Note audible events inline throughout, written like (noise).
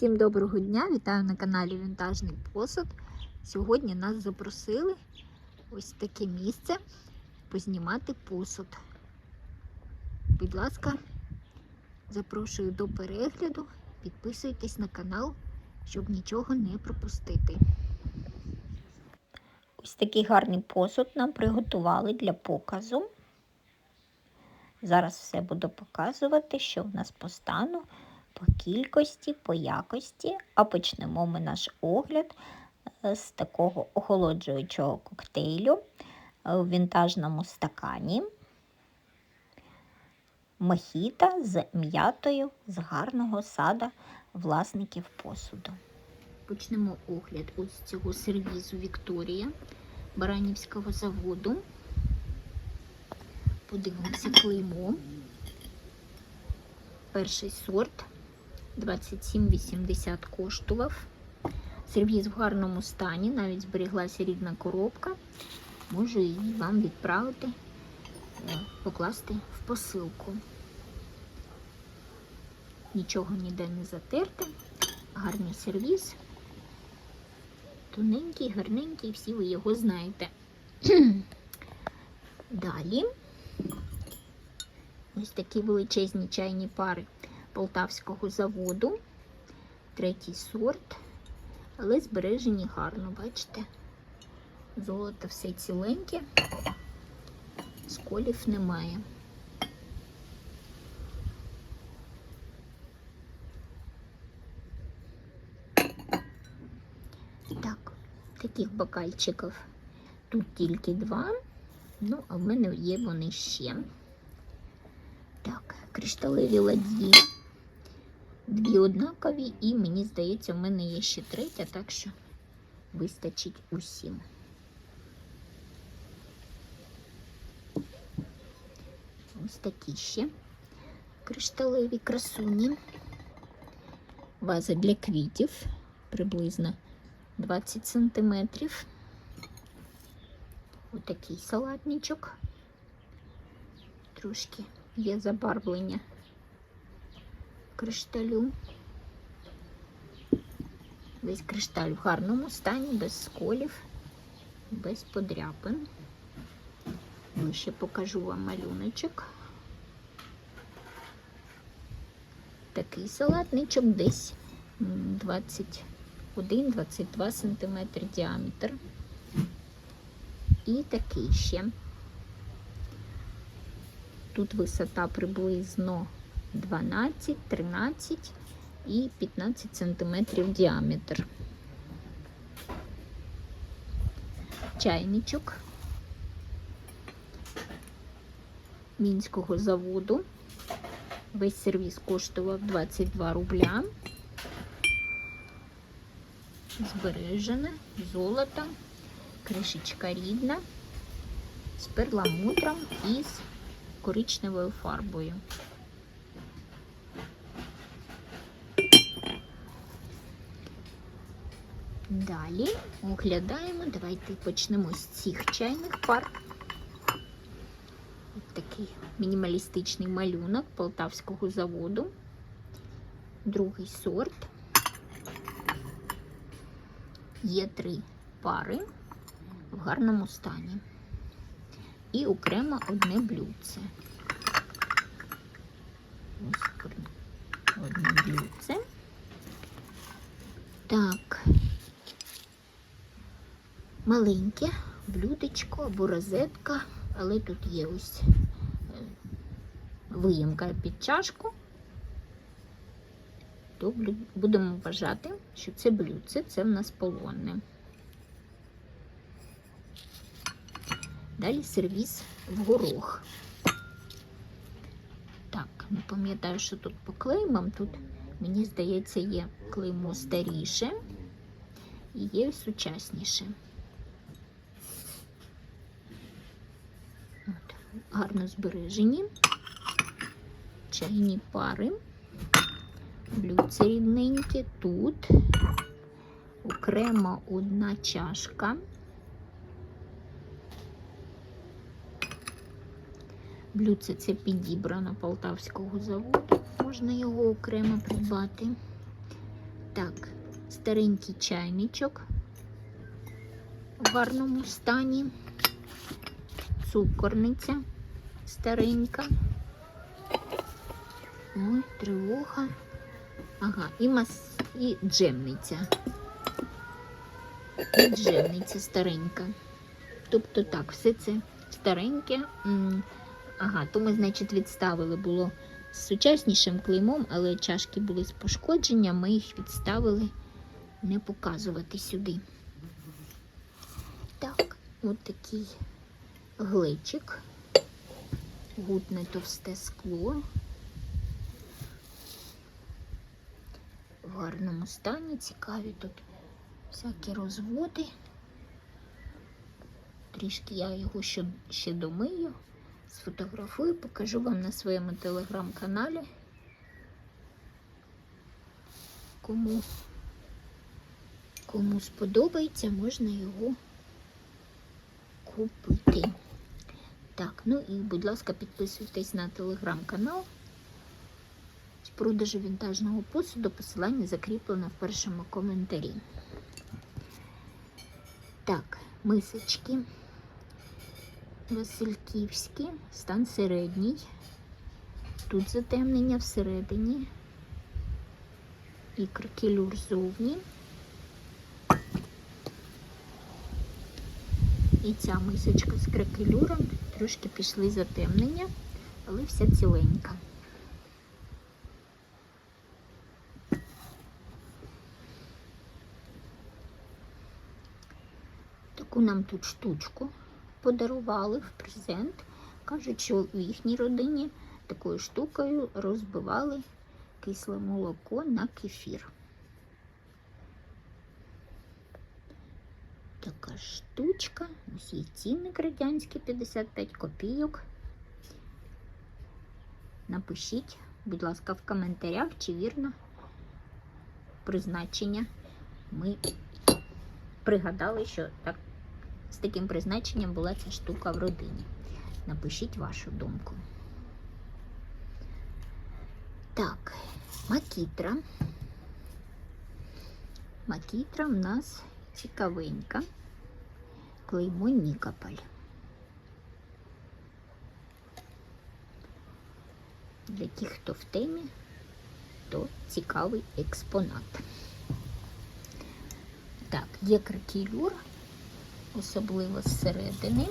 Всім доброго дня! Вітаю на каналі Вінтажний Посуд. Сьогодні нас запросили ось таке місце познімати посуд. Будь ласка, запрошую до перегляду. Підписуйтесь на канал, щоб нічого не пропустити. Ось такий гарний посуд нам приготували для показу. Зараз все буду показувати, що в нас по стану, по кількості, по якості. А почнемо ми наш огляд е, з такого охолоджуючого коктейлю у вінтажному стакані. Мохіта з м'ятою з гарного сада власників посуду. Почнемо огляд ось цього сервізу Вікторія Баранівського заводу. Подивимося клеймо. Перший сорт 27,80 коштував. Сервіз в гарному стані, навіть зберіглася рідна коробка. Можу її вам відправити, е, покласти в посилку. Нічого ніде не затерте. Гарний сервіз. Тоненький, гарненький, всі ви його знаєте. (clears throat) Далі ось такі величезні чайні пари полтавського заводу. Третій сорт, але збережені гарно, бачите? Золото все ціленьке, сколів немає. Так, таких бокальчиків тут тільки два. Ну, а в мене є вони ще. Так, кришталеві ладьї. Дві однакові, і мені здається, в мене є ще третя, так що вистачить усім. Ось такі ще кришталеві красуні. Ваза для квітів приблизно 20 сантиметрів. Отакий салатничок. Трошки є забарвлення кришталю. Весь кришталь в гарному стані, без сколів, без подряпин. Ну, ще покажу вам малюночок. Такий салатничок десь 21-22 см діаметр. І такий ще. Тут висота приблизно 12, 13 і 15 сантиметрів діаметр. Чайничок мінського заводу. Весь сервіс коштував 22 рубля. Збережене, золото, кришечка рідна, з перламутром і з коричневою фарбою. Далі оглядаємо, давайте почнемо з цих чайних пар. Ось такий мінімалістичний малюнок полтавського заводу. Другий сорт. Є три пари в гарному стані. І окремо одне блюдце. Ось одне блюдце. Так, маленьке блюдечко або розетка, але тут є ось е, виїмка під чашку. То будемо вважати, що це блюдце, це в нас полонне. Далі сервіс в горох. Так, не пам'ятаю, що тут по клеймам. Тут, мені здається, є клеймо старіше і є сучасніше. Гарно збережені, чайні пари, блюдце рідненьке, тут окремо одна чашка. Блюдце це підібрано полтавського заводу, можна його окремо придбати. Так, старенький чайничок в гарному стані. Цукорниця старенька. Ой, тривога. Ага, і мас... і джемниця. І джемниця старенька. Тобто так, все це стареньке. Ага, то ми, значить, відставили було з сучаснішим клеймом, але чашки були з пошкодженням, ми їх відставили не показувати сюди. Так, от такий глечик, гутне товсте скло. В гарному стані, цікаві тут всякі розводи. Трішки я його ще, ще домию, сфотографую, покажу вам на своєму телеграм-каналі. Кому, кому сподобається, можна його купити. Так, ну і, будь ласка, підписуйтесь на телеграм-канал з продажу вінтажного посуду. Посилання закріплено в першому коментарі. Так, мисочки. Васильківські, стан середній. Тут затемнення всередині. І кракелюр ззовні. І ця мисочка з кракелюром трошки пішли затемнення, але вся ціленька. Таку нам тут штучку подарували в презент. Кажуть, що в їхній родині такою штукою розбивали кисле молоко на кефір. Така штучка. Ось є цінник радянський 55 копійок. Напишіть, будь ласка, в коментарях, чи вірно призначення. Ми пригадали, що так, з таким призначенням була ця штука в родині. Напишіть вашу думку. Так, макітра. Макітра в нас цікавенька. Клеймо Нікополь. Для тих, хто в темі, то цікавий експонат. Так, є кракелюр, особливо зсередини.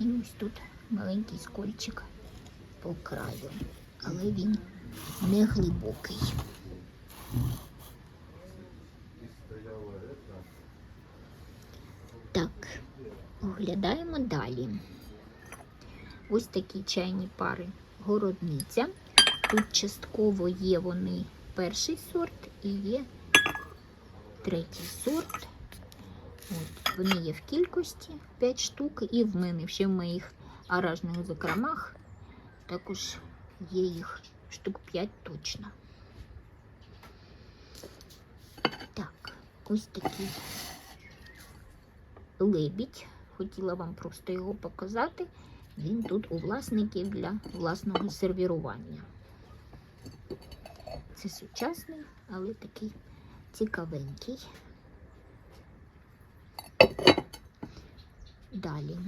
І ось тут маленький скольчик по краю, але він не глибокий. Так, оглядаємо далі. Ось такі чайні пари городниця. Тут частково є вони перший сорт і є третій сорт. От, вони є в кількості 5 штук, і в мене ще в моїх аражних закромах також є їх штук 5 точно. Так, ось такий лебідь. Хотіла вам просто його показати. Він тут у власників для власного сервірування. Це сучасний, але такий цікавенький. Далі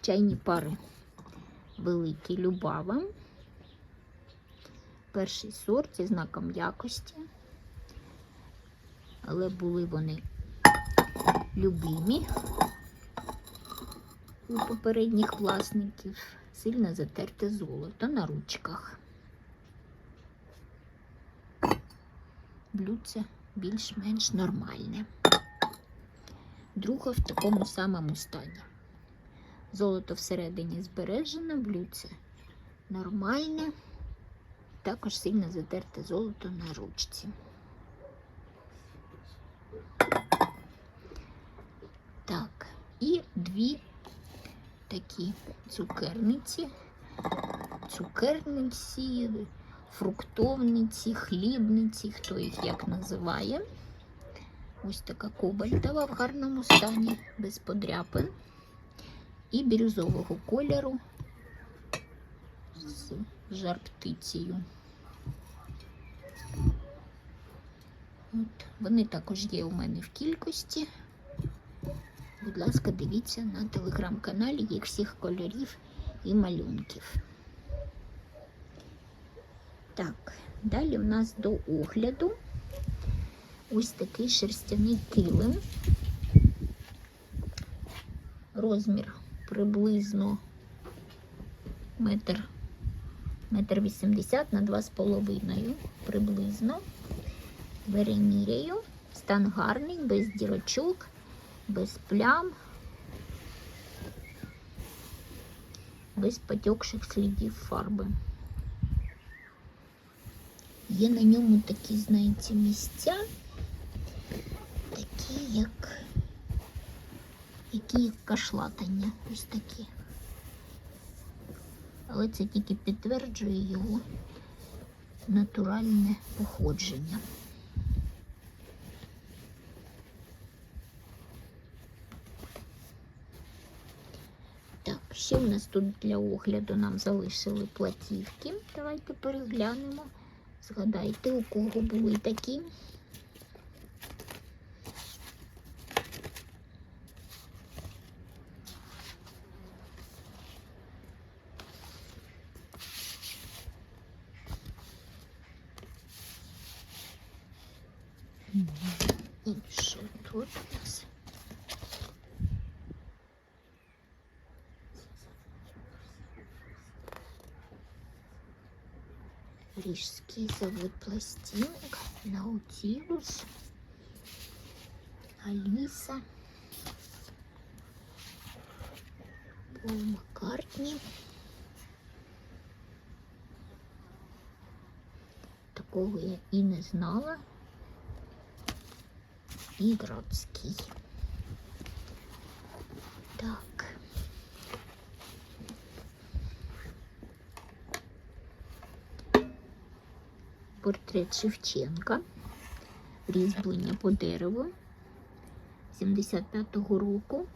чайні пари великі Любава. Перший сорт зі знаком якості, але були вони любимі у попередніх власників. Сильно затерте золото на ручках. Блюдце більш-менш нормальне. Друга в такому самому стані. Золото всередині збережене, блюдце нормальне, також сильно затерте золото на ручці. Так, і дві такі цукерниці, цукерниці, фруктовниці, хлібниці, хто їх як називає. Ось така кобальтова в гарному стані, без подряпин. І бірюзового кольору з жар-птицею. От, вони також є у мене в кількості. Будь ласка, дивіться на телеграм-каналі їх всіх кольорів і малюнків. Так, далі в нас до огляду ось такий шерстяний килим. Розмір приблизно метр, метр вісімдесят на два з половиною приблизно. Переміряю. Стан гарний, без дірочок, без плям, без потекших слідів фарби. Є на ньому такі, знаєте, місця, такі як, які як кашлатання, ось такі. Але це тільки підтверджує його натуральне походження. Так, ще в нас тут для огляду нам залишили платівки. Давайте переглянемо. Згадайте, у кого були такі. І що тут у нас? Рижский завод пластинок, Наутилус, Алиса, Пол Маккартни. Такого я і не знала. І Так. портрет Шевченка, різьблення по дереву 75-го року.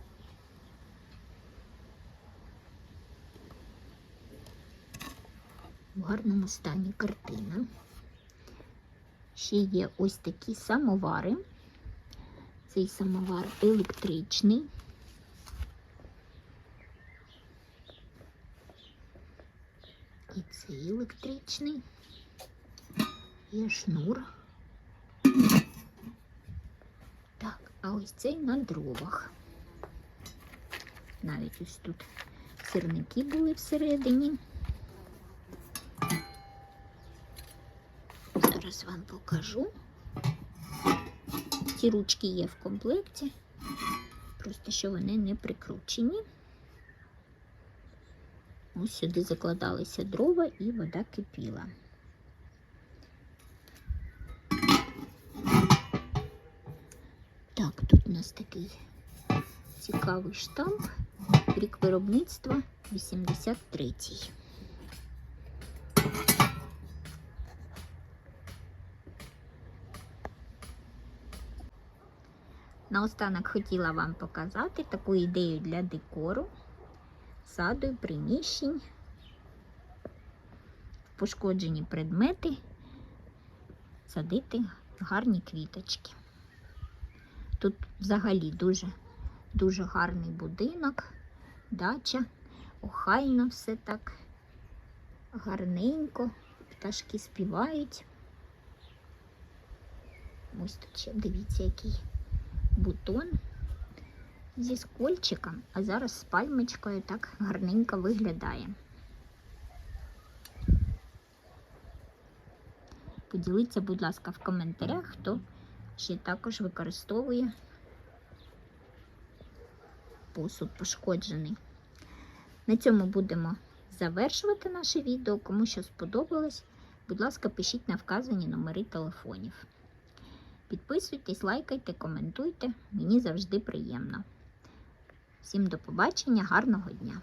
В гарному стані картина. Ще є ось такі самовари. Цей самовар електричний. І цей електричний. Є шнур. Так, а ось цей на дровах. Навіть ось тут сирники були всередині. Зараз вам покажу. Ці ручки є в комплекті, просто що вони не прикручені. Ось сюди закладалися дрова і вода кипіла. Так, тут у нас такий цікавий штамп. Рік виробництва 83-й. Наостанок хотіла вам показати таку ідею для декору, саду і приміщень, пошкоджені предмети, садити гарні квіточки. Тут взагалі дуже, дуже гарний будинок, дача, охайно все так гарненько, пташки співають. Ось тут ще дивіться, який бутон зі скольчиком, а зараз з пальмочкою так гарненько виглядає. Поділіться, будь ласка, в коментарях, хто ще також використовує посуд пошкоджений. На цьому будемо завершувати наше відео. Кому що сподобалось, будь ласка, пишіть на вказані номери телефонів. Підписуйтесь, лайкайте, коментуйте. Мені завжди приємно. Всім до побачення, гарного дня!